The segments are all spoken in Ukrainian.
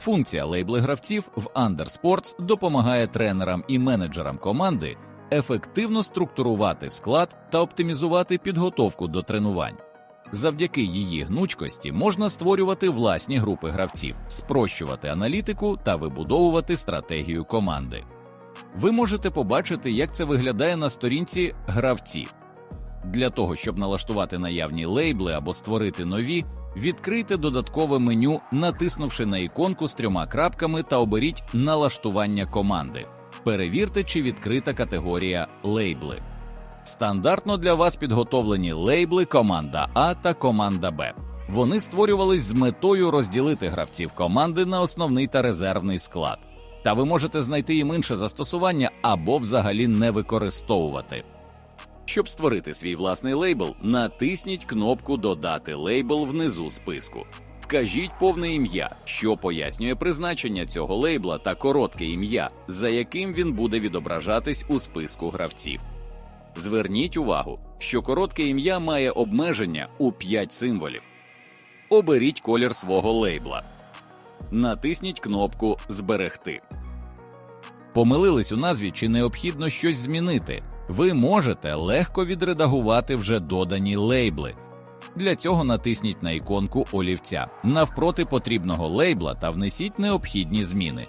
Функція лейбли гравців в Undersports допомагає тренерам і менеджерам команди ефективно структурувати склад та оптимізувати підготовку до тренувань. Завдяки її гнучкості можна створювати власні групи гравців, спрощувати аналітику та вибудовувати стратегію команди. Ви можете побачити, як це виглядає на сторінці гравці. Для того, щоб налаштувати наявні лейбли або створити нові, відкрийте додаткове меню, натиснувши на іконку з трьома крапками та оберіть налаштування команди. Перевірте, чи відкрита категорія лейбли. Стандартно для вас підготовлені лейбли команда А та команда Б. Вони створювались з метою розділити гравців команди на основний та резервний склад. Та ви можете знайти їм інше застосування або взагалі не використовувати. Щоб створити свій власний лейбл, натисніть кнопку Додати лейбл внизу списку. Вкажіть повне ім'я, що пояснює призначення цього лейбла та коротке ім'я, за яким він буде відображатись у списку гравців. Зверніть увагу, що коротке ім'я має обмеження у 5 символів. Оберіть колір свого лейбла. Натисніть кнопку Зберегти. Помилились у назві чи необхідно щось змінити. Ви можете легко відредагувати вже додані лейбли. Для цього натисніть на іконку олівця навпроти потрібного лейбла та внесіть необхідні зміни.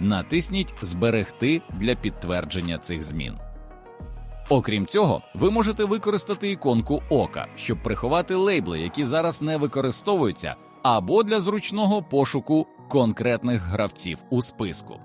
Натисніть Зберегти для підтвердження цих змін. Окрім цього, ви можете використати іконку ока, щоб приховати лейбли, які зараз не використовуються, або для зручного пошуку конкретних гравців у списку.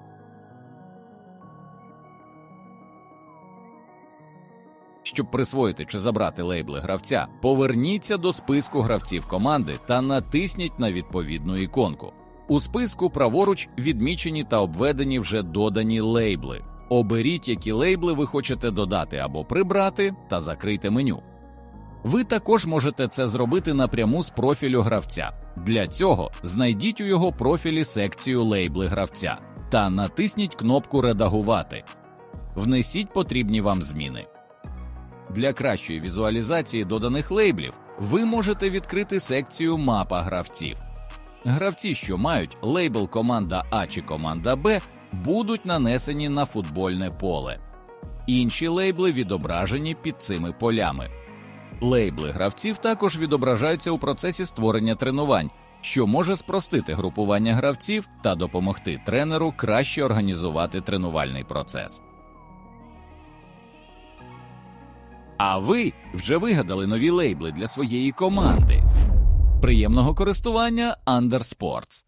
Щоб присвоїти чи забрати лейбли гравця, поверніться до списку гравців команди та натисніть на відповідну іконку. У списку праворуч відмічені та обведені вже додані лейбли. Оберіть, які лейбли ви хочете додати або прибрати, та закрийте меню. Ви також можете це зробити напряму з профілю гравця. Для цього знайдіть у його профілі секцію лейбли гравця та натисніть кнопку Редагувати. Внесіть потрібні вам зміни. Для кращої візуалізації доданих лейблів ви можете відкрити секцію Мапа гравців. Гравці, що мають лейбл команда А чи команда Б, будуть нанесені на футбольне поле. Інші лейбли відображені під цими полями. Лейбли гравців також відображаються у процесі створення тренувань, що може спростити групування гравців та допомогти тренеру краще організувати тренувальний процес. А ви вже вигадали нові лейбли для своєї команди. Приємного користування Undersports!